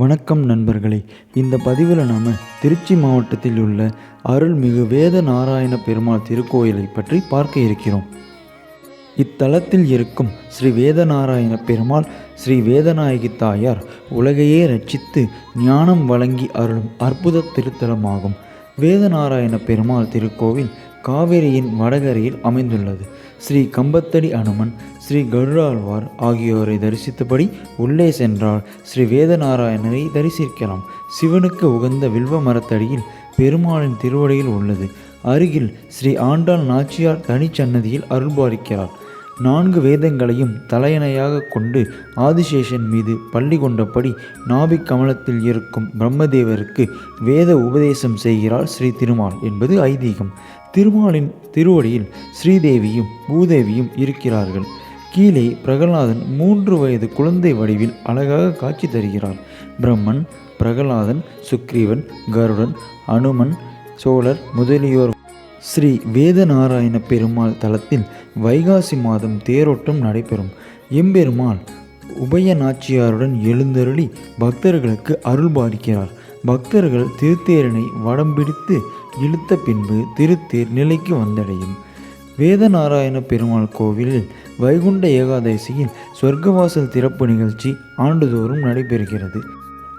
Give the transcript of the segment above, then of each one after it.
வணக்கம் நண்பர்களே. இந்த பதிவில் நாம் திருச்சி மாவட்டத்தில் உள்ள அருள்மிகு வேத நாராயண பெருமாள் திருக்கோயிலை பற்றி பார்க்க இருக்கிறோம். இத்தலத்தில் இருக்கும் ஸ்ரீ வேதநாராயண பெருமாள் ஸ்ரீ வேதநாயகி தாயார் உலகையே ரட்சித்து ஞானம் வழங்கி அருளும் அற்புத திருத்தலமாகும். வேதநாராயண பெருமாள் திருக்கோவில் காவிரியின் வடகரையில் அமைந்துள்ளது. ஸ்ரீ கம்பத்தடி அனுமன் ஸ்ரீ கருடாழ்வார் ஆகியோரை தரிசித்தபடி உள்ளே சென்றால் ஸ்ரீ வேதநாராயணரை தரிசிக்கலாம். சிவனுக்கு உகந்த வில்வ மரத்தடியில் பெருமாளின் திருவடியில் உள்ளது. அருகில் ஸ்ரீ ஆண்டாள் நாச்சியார் தனிச்சன்னதியில் அருள்பாலிக்கிறார். நான்கு வேதங்களையும் தலையணையாக கொண்டு ஆதிசேஷன் மீது பள்ளி கொண்டபடி நாபிக் கமலத்தில் இருக்கும் பிரம்மதேவருக்கு வேத உபதேசம் செய்கிறார் ஸ்ரீ திருமால் என்பது ஐதீகம். திருமாலின் திருவடியில் ஸ்ரீதேவியும் பூதேவியும் இருக்கிறார்கள். கீழே பிரகலாதன் மூன்று வயது குழந்தை வடிவில் அழகாக காட்சி தருகிறார். பிரம்மன் பிரகலாதன் சுக்ரீவன் கருடன் அனுமன் சோழர் முதலியோர். ஸ்ரீ வேதநாராயண பெருமாள் தலத்தில் வைகாசி மாதம் தேரோட்டம் நடைபெறும். எம்பெருமாள் உபய நாச்சியாருடன் எழுந்தருளி பக்தர்களுக்கு அருள் பாதிக்கிறார் பக்தர்கள் திருத்தேரனை வடம் பிடித்து இழுத்த பின்பு திருத்தேர் நிலைக்கு வந்தடையும். வேதநாராயண பெருமாள் கோவிலில் வைகுண்ட ஏகாதசியில் சொர்க்கவாசல் திறப்பு நிகழ்ச்சி ஆண்டுதோறும் நடைபெறுகிறது.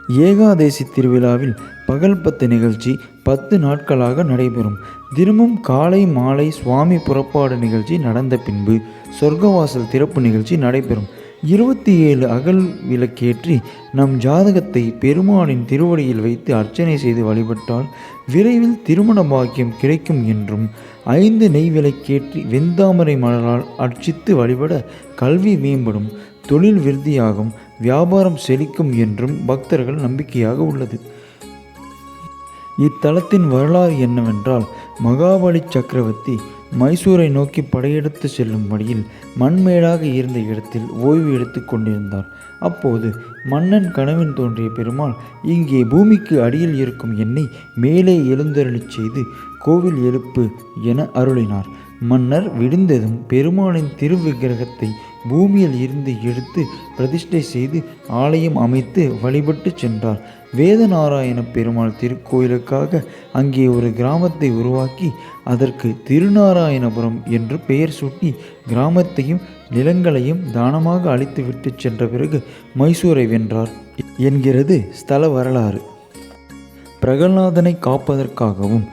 ஏகாதசி திருவிழாவில் பகல் பத்து நிகழ்ச்சி பத்து நாட்களாக நடைபெறும். தினமும் காலை மாலை சுவாமி புறப்பாடு நிகழ்ச்சி நடந்த பின்பு சொர்க்கவாசல் திறப்பு நிகழ்ச்சி நடைபெறும். இருபத்தி ஏழு அகல் விளக்கேற்றி நம் ஜாதகத்தை பெருமானின் திருவடியில் வைத்து அர்ச்சனை செய்து வழிபட்டால் விரைவில் திருமண பாக்கியம் கிடைக்கும் என்றும் ஐந்து நெய் விளக்கேற்றி வெந்தாமரை மலரால் அர்ச்சித்து வழிபட கல்வி மேம்படும் தொழில் விருத்தியாகும் வியாபாரம் செழிக்கும் என்றும் பக்தர்கள் நம்பிக்கையாக உள்ளது. இத்தலத்தின் வரலாறு என்னவென்றால் மகாபலி சக்கரவர்த்தி மைசூரை நோக்கி படையெடுத்து செல்லும் வழியில் மண்மேடாக இருந்த இடத்தில் ஓய்வு எடுத்து கொண்டிருந்தார். அப்போது மன்னன் கனவின் தோன்றிய பெருமாள் இங்கே பூமிக்கு அடியில் இருக்கும் என்னை மேலே எழுந்தருளிச் செய்து கோவில் எழுப்பு என அருளினார். மன்னர் விடிந்ததும் பெருமாளின் திருவிக்கிரகத்தை பூமியில் இருந்து எடுத்து பிரதிஷ்டை செய்து ஆலயம் அமைத்து வழிபட்டு சென்றார். வேதநாராயண பெருமாள் திருக்கோயிலுக்காக அங்கே ஒரு கிராமத்தை உருவாக்கி அதற்கு திருநாராயணபுரம் என்று பெயர் சூட்டி கிராமத்தையும் நிலங்களையும் தானமாக அழித்துவிட்டு சென்ற பிறகு மைசூரை வென்றார் என்கிறது ஸ்தல வரலாறு. பிரகலாதனை காப்பதற்காகவும்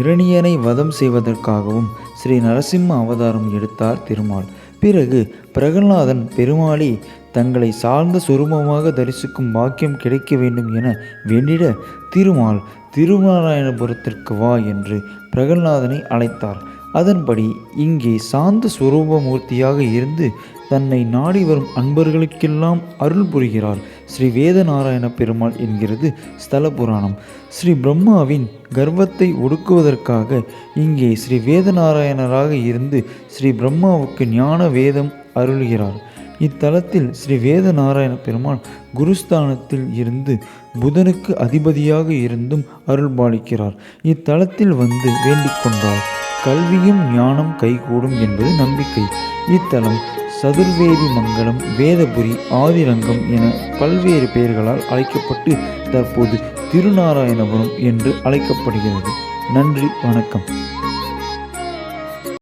இரணியனை வதம் செய்வதற்காகவும் ஸ்ரீ நரசிம்ம அவதாரம் எடுத்தார் திருமால். பிறகு பிரகலாதன் பெருமாளி தங்களை சார்ந்த சுரூபமாக தரிசிக்கும் பாக்கியம் கிடைக்க வேண்டும் என வேண்டிட திருமால் திருநாராயணபுரத்திற்கு வா என்று பிரகலாதனை அழைத்தார். அதன்படி இங்கே சாந்த சுரூபமூர்த்தியாக இருந்து தன்னை நாடி வரும் அன்பர்களுக்கெல்லாம் அருள் புரிகிறார். ஸ்ரீ வேதநாராயண பெருமாள் என்கிறது ஸ்தல புராணம் ஸ்ரீ பிரம்மாவின் கர்வத்தை ஒடுக்குவதற்காக இங்கே ஸ்ரீ வேதநாராயணராக இருந்து ஸ்ரீ பிரம்மாவுக்கு ஞான வேதம் அருள்கிறார். இத்தலத்தில் ஸ்ரீ வேதநாராயண பெருமாள் குருஸ்தானத்தில் இருந்து புதனுக்கு அதிபதியாக இருந்தும் அருள்பாலிக்கிறார். இத்தலத்தில் வந்து வேண்டிக் கொண்டார் கல்வியும் ஞானம் கைகூடும் என்பது நம்பிக்கை. இத்தலம் சதுர்வேதி மங்கலம் வேதபுரி ஆதிரங்கம் என பல்வேறு பெயர்களால் அழைக்கப்பட்டு தற்போது திருநாராயணபுரம் என்று அழைக்கப்படுகிறது. நன்றி வணக்கம்.